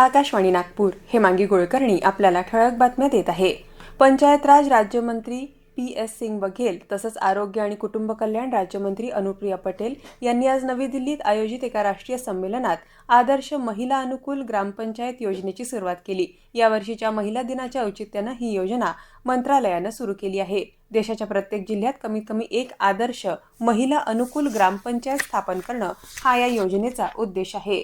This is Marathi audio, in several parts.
आकाशवाणी नागपूर हे मांगी कुलकर्णी आपल्याला ठळक बातम्या देत आहे. पंचायत राज राज्यमंत्री पी एस सिंग बघेल तसंच आरोग्य आणि कुटुंब कल्याण राज्यमंत्री अनुप्रिया पटेल यांनी आज नवी दिल्लीत आयोजित एका राष्ट्रीय संमेलनात आदर्श महिला अनुकूल ग्रामपंचायत योजनेची सुरुवात केली. यावर्षीच्या महिला दिनाच्या औचित्यानं ही योजना मंत्रालयानं सुरू केली आहे. देशाच्या प्रत्येक जिल्ह्यात कमीत कमी एक आदर्श महिला अनुकूल ग्रामपंचायत स्थापन करणं हा या योजनेचा उद्देश आहे.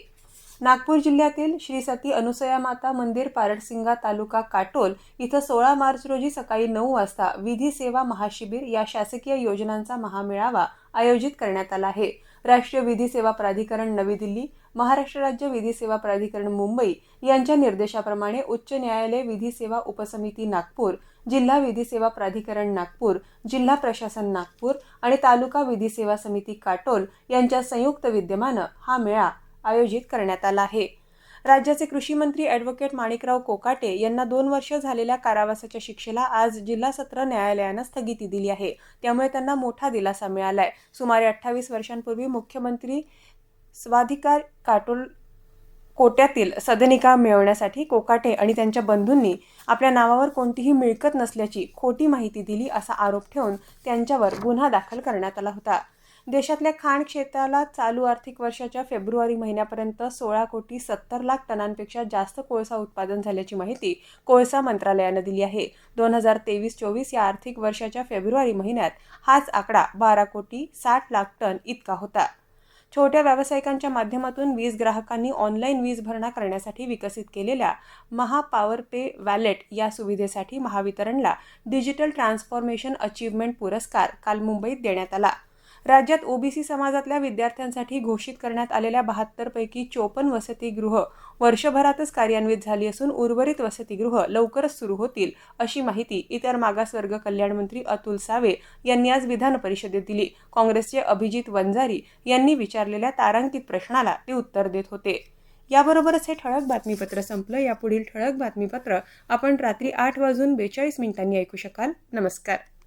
नागपूर जिल्ह्यातील श्री सती अनुसया माता मंदिर पारडसिंगा तालुका काटोल इथं सोळा मार्च रोजी सकाळी नऊ वाजता विधी सेवा महाशिबिर या शासकीय योजनांचा महामेळावा आयोजित करण्यात आला आहे. राष्ट्रीय विधी सेवा प्राधिकरण नवी दिल्ली महाराष्ट्र राज्य विधी सेवा प्राधिकरण मुंबई यांच्या निर्देशाप्रमाणे उच्च न्यायालय विधी सेवा उपसमिती नागपूर जिल्हा विधी सेवा प्राधिकरण नागपूर जिल्हा प्रशासन नागपूर आणि तालुका विधी सेवा समिती काटोल यांच्या संयुक्त विद्यमानं हा मेळा आयोजित करण्यात आला आहे. राज्याचे कृषी मंत्री ॲडव्होकेट माणिकराव कोकाटे यांना दोन वर्ष झालेल्या कारावासाच्या शिक्षेला आज जिल्हा सत्र न्यायालयानं स्थगिती दिली आहे. त्यामुळे त्यांना मोठा दिलासा मिळालाय. सुमारे अठ्ठावीस वर्षांपूर्वी मुख्यमंत्री स्वाधिकार काटोल कोट्यातील सदनिका मिळवण्यासाठी कोकाटे आणि त्यांच्या बंधूंनी आपल्या नावावर कोणतीही मिळकत नसल्याची खोटी माहिती दिली असा आरोप ठेवून त्यांच्यावर गुन्हा दाखल करण्यात आला होता. देशातल्या खाण क्षेत्राला चालू आर्थिक वर्षाच्या फेब्रुवारी महिन्यापर्यंत सोळा कोटी सत्तर लाख टनांपेक्षा जास्त कोळसा उत्पादन झाल्याची माहिती कोळसा मंत्रालयानं दिली आहे. दोन हजार तेवीस चोवीस या आर्थिक वर्षाच्या फेब्रुवारी महिन्यात हाच आकडा बारा कोटी साठ लाख टन इतका होता. छोट्या व्यावसायिकांच्या माध्यमातून वीज ग्राहकांनी ऑनलाईन वीज भरणा करण्यासाठी विकसित केलेल्या महापावर पे वॅलेट या सुविधेसाठी महावितरणला डिजिटल ट्रान्सफॉर्मेशन अचीवमेंट पुरस्कार काल मुंबईत देण्यात आला. राज्यात ओबीसी समाजातल्या विद्यार्थ्यांसाठी घोषित करण्यात आलेल्या बहात्तरपैकी चोपन्न वसतिगृह वर्षभरातच कार्यान्वित झाली असून उर्वरित वसतिगृह लवकरच सुरू होतील अशी माहिती इतर मागासवर्ग कल्याण मंत्री अतुल सावे यांनी आज विधान परिषदेत दिली. काँग्रेसचे अभिजित वंजारी यांनी विचारलेल्या तारांकित प्रश्नाला ते उत्तर देत होते. याबरोबरच हे ठळक बातमीपत्र संपलं. यापुढील ठळक बातमीपत्र आपण रात्री आठ वाजून बेचाळीस मिनिटांनी ऐकू शकाल. नमस्कार.